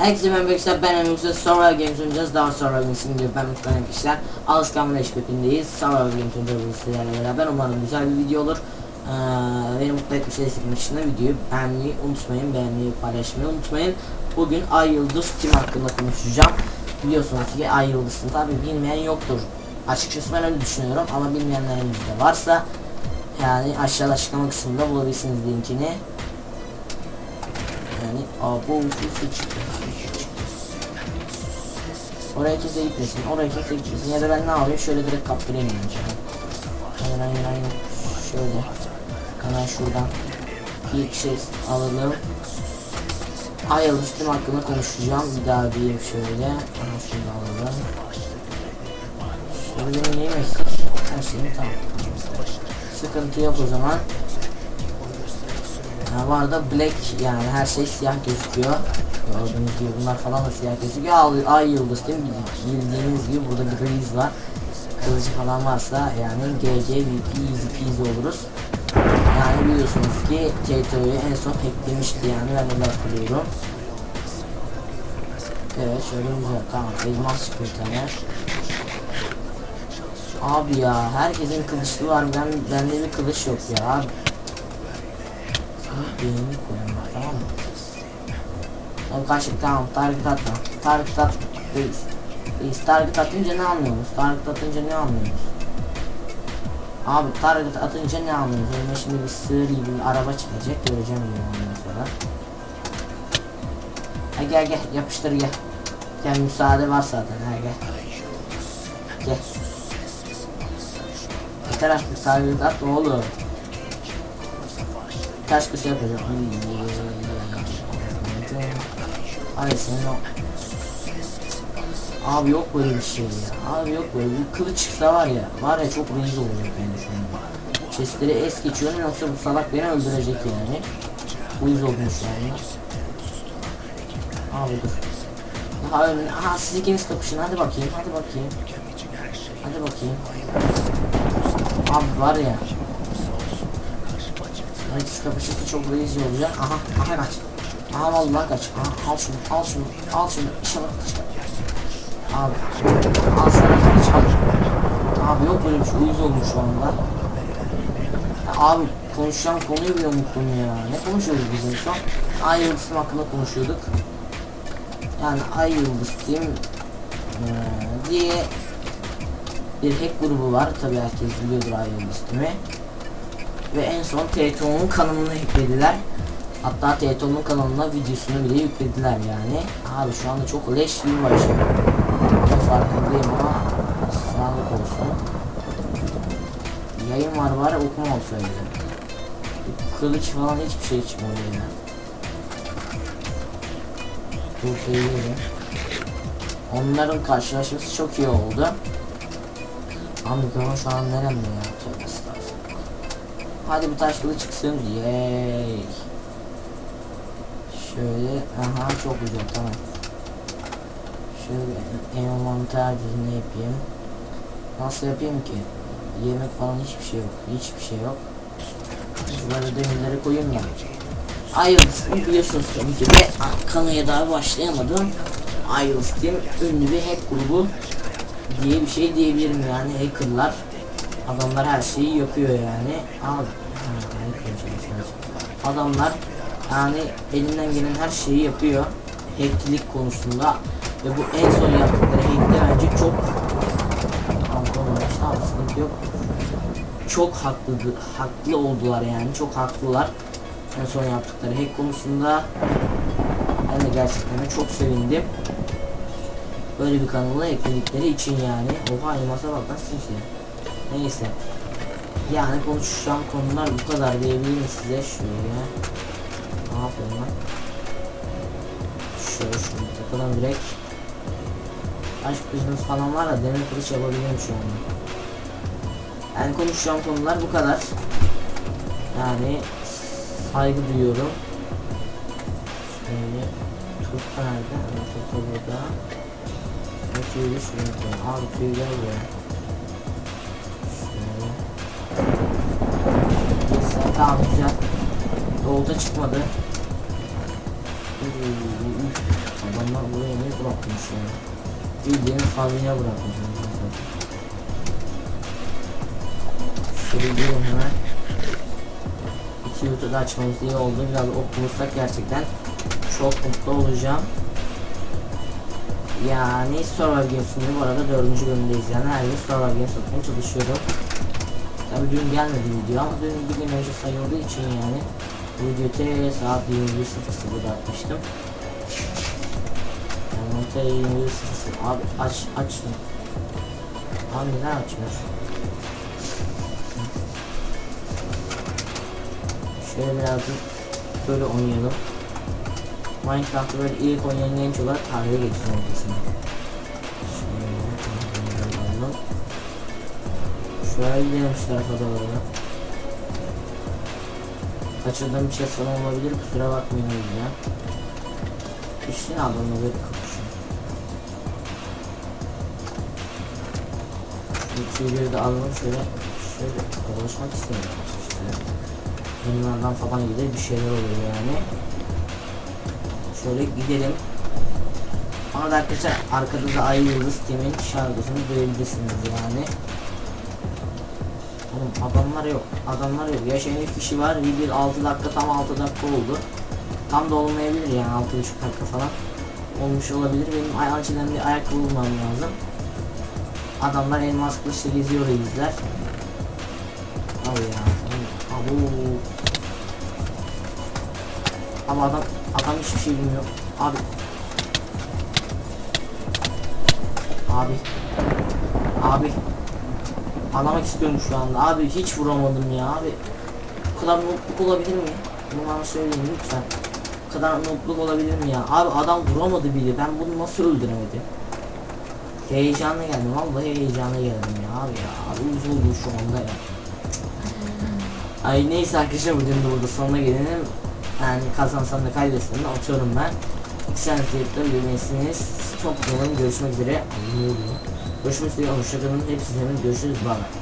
Herkese merhaba arkadaşlar ben Emre Survival Games oynayacağız. Daha Survival Games'in diyor ben Mutlu arkadaşlar Alışkan ve Eşbepindeyiz Survival Games oynayacağız sizlerle beraber. Umarım güzel bir video olur. Ee, Beni mutlu etmiş şey için dışında videoyu beğenmeyi unutmayın. Beğenmeyi paylaşmayı unutmayın. Bugün Ay Yıldız Steam hakkında konuşacağım. Biliyorsunuz ki Ay Yıldız'ın tabi bilmeyen yoktur. Açıkçası ben öyle düşünüyorum ama bilmeyenlerimiz de varsa Yani aşağıda açıklama kısmında bulabilirsiniz linkini yani abo uçusu çıktı. Oraya kimse gitmesin, oraya kimse gitmesin. Ya da ben ne yapayım? Şöyle direkt kaptırayım bence. Aynen aynen aynen. Şöyle. Hemen şuradan bir şey alalım. Ay alıştım hakkında konuşacağım. Bir daha diyeyim şöyle. Aha şunu alalım. Şöyle benim neyim eksik? Her şeyim tamam. Sıkıntı yok o zaman. Ha, bu arada black yani her şey siyah gözüküyor. Gördüğünüz gibi bunlar falan da siyah gözüküyor. Ay, ay yıldız değil mi? Bildiğiniz gibi burada bir var. Kılıcı falan varsa yani GG VP easy peasy oluruz. Yani biliyorsunuz ki TTO'yu en son hacklemişti yani ben öyle hatırlıyorum. Evet şöyle güzel tamam elmas çıktı bir tane. Abi ya herkesin kılıçlı var ben bende bir kılıç yok ya abi. Beğeni koyalım tamam mı? Tamam kaçtık tamam target atma. Target at. Reis. Reis target atınca ne anlıyorsunuz? Target atınca ne anlıyorsunuz? Abi target atınca ne anlıyorsunuz? Önüme şimdi bir sığır gibi bir araba çıkacak. Göreceğim bunu ondan sonra. Ha gel gel yapıştır gel. Gel müsaade var zaten ha gel. Gel. Yeter artık target at oğlum. Kaç kısa yapacağım. Ay senin o. Abi yok böyle bir şey ya. Abi yok böyle bir kılıç çıksa var ya. Var ya çok reis olacak şu anda. Chestleri es geçiyorum yoksa bu salak beni öldürecek yani. Uyuz olmuş yani. Abi dur. Önüne. Aha siz ikiniz kapışın hadi bakayım hadi bakayım. Hadi bakayım. Abi var ya. Herkes kapışırsa çok rezil olacak. Aha, aha kaç. Aha vallahi kaç. Aha al şunu, al şunu, al şunu. İnşallah kaç. Abi, al sana kaç. Abi yok böyle bir şey. Uyuz olmuş şu anda. Abi konuşacağım konuyu bile unuttum ya. Ne konuşuyoruz biz en son? Ay Yıldız'ın hakkında konuşuyorduk. Yani Ay Yıldız Team ee, diye bir hack grubu var. Tabi herkes biliyordur Ay Yıldız Team'i ve en son TTO'nun kanalına yüklediler. Hatta TTO'nun kanalına videosunu bile yüklediler yani. Abi şu anda çok leş gibi başlıyor. Ben farkındayım ama sağlık olsun. Yayın var var okuma olsaydı. Kılıç falan hiçbir şey çıkmadı ya. Dur söyleyelim. Onların karşılaşması çok iyi oldu. Amerika'nın şu an neremde ya? Hadi bir taş kılıç çıksın. Yay. Şöyle. Aha çok güzel tamam. Şöyle envanter düzeni yapayım. Nasıl yapayım ki? Yemek falan hiçbir şey yok. Hiçbir şey yok. Şurada demirleri koyayım ya. Ayrıldız biliyorsunuz tabii ki de kanıya daha başlayamadım. Ayrıldız Team ünlü bir hack grubu diye bir şey diyebilirim yani hackerlar adamlar her şeyi yapıyor yani. Ha, adamlar yani elinden gelen her şeyi yapıyor. Hacklik konusunda. Ve bu en son yaptıkları hackte bence çok Abi, sıkıntı yok. Çok haklı haklı oldular yani çok haklılar. En son yaptıkları hack konusunda. Ben de gerçekten çok sevindim. Böyle bir kanala ekledikleri için yani. Oha elmasa bak lan simsiyah neyse. Yani konuşacağım konular bu kadar diyebilirim size. Şöyle. Ne yapıyorum lan şöyle şunu takalım direkt. Aşk kılıcımız falan var da demir kılıç yapabilirim şu anda. Yani konuşacağım konular bu kadar. Yani saygı duyuyorum. Şöyle turta nerede? Turta burada. Bu tüyü şuraya koyalım. Abi tüy gel buraya. Tamam güzel. Yolda çıkmadı. Adam adamlar buraya ne bırakmış ya. Bildiğin hazine bırakmış. Şöyle gidelim hemen. İki yurtu da açmamız iyi oldu. Biraz ok bulursak gerçekten çok mutlu olacağım. Yani Survival Games'in bu arada dördüncü bölümdeyiz yani her gün Survival Games atmaya çalışıyorum. Tabi dün gelmedi video ama dün bir gün önce sayıldığı için yani bu videoyu saat 21.00'da atmıştım. Yani te 21.00 abi aç açtım. Abi neden açmıyor? Şöyle birazcık böyle oynayalım. Minecraft'ı böyle ilk oynayan genç olarak tarihe geçeceğim kesin. Gidelim şu tarafa doğru. Kaçırdığım bir şey sana olabilir kusura bakmayın yüzden. Üstüne adamla böyle kapışın. Tüyleri de alalım şöyle. Şöyle dolaşmak istemiyorum işte. Bunlardan falan gider bir şeyler oluyor yani. Şöyle gidelim. Ama da arkadaşlar arkada da Ay Yıldız Team'in şarkısını duyabilirsiniz yani. Oğlum adamlar yok. Adamlar yok. Yaşayan 3 kişi var. Video 6 dakika tam 6 dakika oldu. Tam da olmayabilir yani 6,5 dakika falan. Olmuş olabilir. Benim acilen bir ayakkabı bulmam lazım. Adamlar elmas kılıçla geziyor izler. Abi ya. Abu. Ama adam adam hiçbir şey bilmiyor. Abi. Abi. Abi. Anlamak istiyorum şu anda. Abi hiç vuramadım ya abi. Bu kadar mutluluk olabilir mi? Bunu bana söyleyin lütfen. Bu kadar mutluluk olabilir mi ya? Abi adam vuramadı bile. Ben bunu nasıl öldüremedim? Heyecanla geldim. Vallahi heyecanla geldim ya abi ya. Abi üzüldüm şu anda ya. Ay neyse arkadaşlar bugün de burada sonuna gelelim. Yani kazansan da kaybetsen de atıyorum ben. İki sene teyipten bilmelisiniz. Çok olun. Görüşmek üzere. Ne oluyor? Görüşmek üzere. Hoşçakalın. Hepsi görüşürüz. Bye bye.